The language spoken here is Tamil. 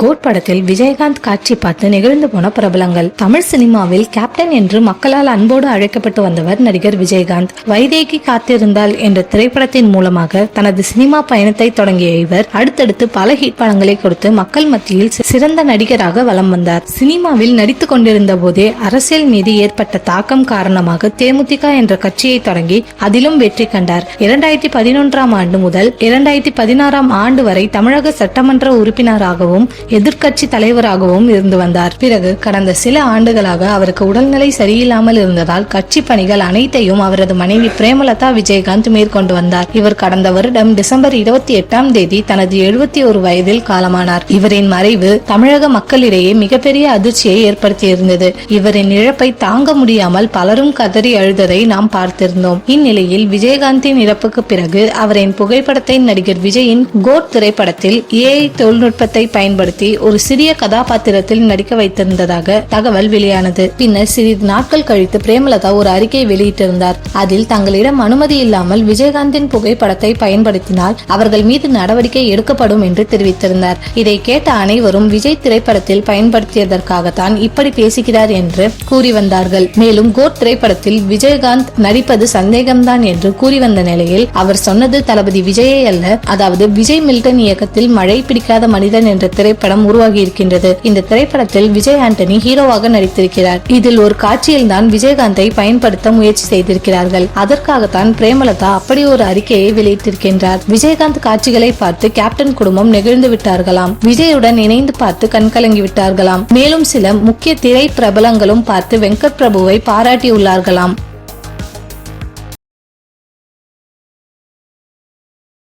கோட் படத்தில் விஜயகாந்த் காட்சி பார்த்து நிகழ்ந்து போன பிரபலங்கள். தமிழ் சினிமாவில் கேப்டன் என்று மக்களால் அன்போடு அழைக்கப்பட்டு வந்தவர் நடிகர் விஜயகாந்த். வைதேகி காத்திருந்தால் என்ற திரைப்படத்தின் மூலமாக தனது சினிமா பயணத்தை தொடங்கிய இவர் அடுத்தடுத்து பல ஹிட் படங்களை கொடுத்து மக்கள் மத்தியில் சிறந்த நடிகராக வலம் வந்தார். சினிமாவில் நடித்துக் கொண்டிருந்த போதே அரசியல் மீது ஏற்பட்ட தாக்கம் காரணமாக தேமுதிக என்ற கட்சியை தொடங்கி அதிலும் வெற்றி கண்டார். இரண்டாயிரத்தி பதினொன்றாம் ஆண்டு முதல் இரண்டாயிரத்தி பதினாறாம் ஆண்டு வரை தமிழக சட்டமன்ற உறுப்பினராகவும் எதிர்க்கட்சி தலைவராகவும் இருந்து வந்தார். பிறகு கடந்த சில ஆண்டுகளாக அவருக்கு உடல்நிலை சரியில்லாமல் இருந்ததால் கட்சி பணிகள் அனைத்தையும் அவரது மனைவி பிரேமலதா விஜயகாந்த் மேற்கொண்டு வந்தார். இவர் கடந்த வருடம் டிசம்பர் இருபத்தி எட்டாம் தேதி தனது எழுபத்தி ஒரு வயதில் காலமானார். இவரின் மறைவு தமிழக மக்களிடையே மிகப்பெரிய அதிர்ச்சியை ஏற்படுத்தியிருந்தது. இவரின் இழப்பை தாங்க முடியாமல் பலரும் கதறி அழுததை நாம் பார்த்திருந்தோம். இந்நிலையில் விஜயகாந்தின் இறப்புக்கு பிறகு அவரின் புகைப்படத்தை நடிகர் விஜயின் கோட் திரைப்படத்தில் ஏஐ தொழில்நுட்பத்தை பயன்படுத்தி ஒரு சிறிய கதாபாத்திரத்தில் நடிக்க வைத்திருந்ததாக தகவல் வெளியானது. பின்னர் சிறிது நாட்கள் கழித்து பிரேமலதா ஒரு அறிக்கை வெளியிட்டிருந்தார். அதில் தங்களிடம் அனுமதி இல்லாமல் விஜயகாந்தின் புகைப்படத்தை பயன்படுத்தினால் அவர்கள் மீது நடவடிக்கை எடுக்கப்படும் என்று தெரிவித்திருந்தார். இதை கேட்ட அனைவரும் விஜய் திரைப்படத்தில் பயன்படுத்தியதற்காகத்தான் இப்படி பேசுகிறார் என்று கூறி வந்தார்கள். மேலும் கோட் திரைப்படத்தில் விஜயகாந்த் நடிப்பது சந்தேகம்தான் என்று கூறி வந்த நிலையில் அவர் சொன்னது தளபதி விஜயை அல்ல அதாவது விஜய் மில்டன் இயக்கத்தில் மழை பிடிக்காத மனிதன் என்ற திரைப்படம் திரைப்படம் உருவாகி இருக்கின்றது இந்த திரைப்படத்தில் விஜய் ஆண்டனி ஹீரோவாக நடித்திருக்கிறார். இதில் ஒரு காட்சியில் தான் விஜயகாந்தை பயன்படுத்த முயற்சி செய்திருக்கிறார்கள். அதற்காகத்தான் பிரேமலதா அப்படி ஒரு அறிக்கையை வெளியிட்டிருக்கின்றார். விஜயகாந்த் காட்சிகளை பார்த்து கேப்டன் குடும்பம் நெகிழ்ந்து விட்டார்களாம். விஜயுடன் இணைந்து பார்த்து கண்கலங்கி விட்டார்களாம். மேலும் சில முக்கிய திரை பிரபலங்களும் பார்த்து வெங்கட் பிரபுவை பாராட்டியுள்ளார்களாம்.